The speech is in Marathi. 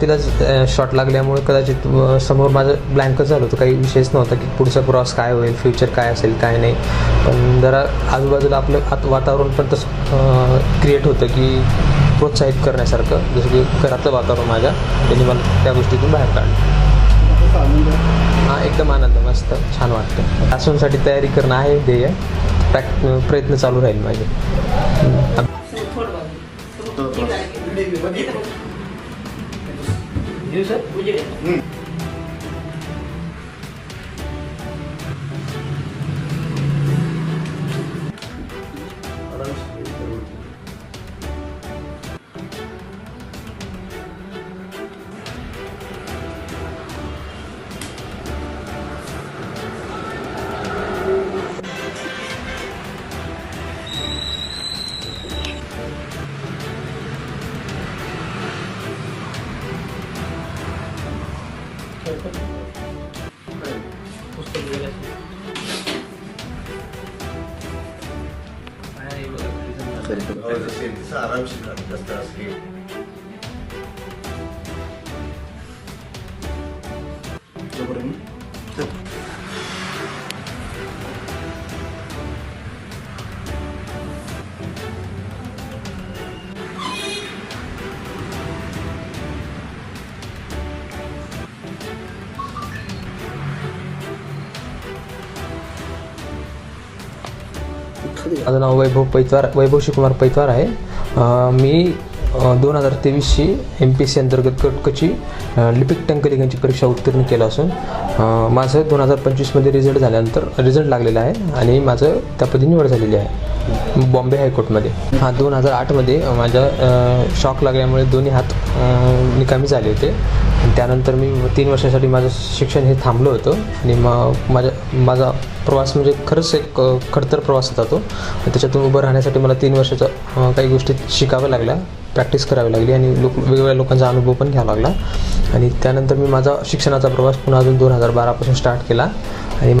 तिला शॉट लागल्यामुळे कदाचित समोर माझं ब्लँकच झालं होतं. काही विषयच नव्हता की पुढचा क्रॉस काय होईल फ्युचर काय असेल काय नाही. पण जरा आजूबाजूला आपलं आत वातावरण पण तसं क्रिएट होतं की प्रोत्साहित करण्यासारखं. जसं की घरातलं वातावरण माझ्या त्यांनी मला त्या गोष्टीतून बाहेर काढलं. हां एकदम आनंद मस्त छान वाटतं. आसूनसाठी तयारी करणं आहे ध्येय. प्रॅक प्रयत्न चालू राहील माझे. 你说，我接。Perfecto. No, es decir, es árabe, ya está escrito. ¿Lo ponemos? माझं नाव वैभव पैतवार वैभव शिवकुमार पैतवार आहे. मी दोन हजार तेवीसची एम पी सी अंतर्गत कटकची लिपिक टंकलिकांची परीक्षा उत्तीर्ण केलं असून माझं दोन हजार पंचवीसमध्ये रिझल्ट झाल्यानंतर रिझल्ट लागलेला आहे आणि माझं त्यापदी निवड झालेली आहे. बॉम्बे हायकोर्टमध्ये. हां दोन हजार आठमध्ये माझ्या शॉक लागल्यामुळे दोन्ही हात निकामी झाले होते. त्यानंतर मी तीन वर्षासाठी माझं शिक्षण हे थांबलं होतं आणि मग माझ्या माझा प्रवास म्हणजे खरंच एक खडतर प्रवास होता तो. त्याच्यातून उभं राहण्यासाठी मला तीन वर्षाचा काही गोष्टी शिकाव्या लागल्या. प्रॅक्टिस करावी लागली आणि लोक वेगवेगळ्या लोकांचा अनुभव पण घ्यावा लागला. आणि त्यानंतर मी माझा शिक्षणाचा प्रवास पुन्हा अजून दोन हजार बारापासून स्टार्ट केला. आणि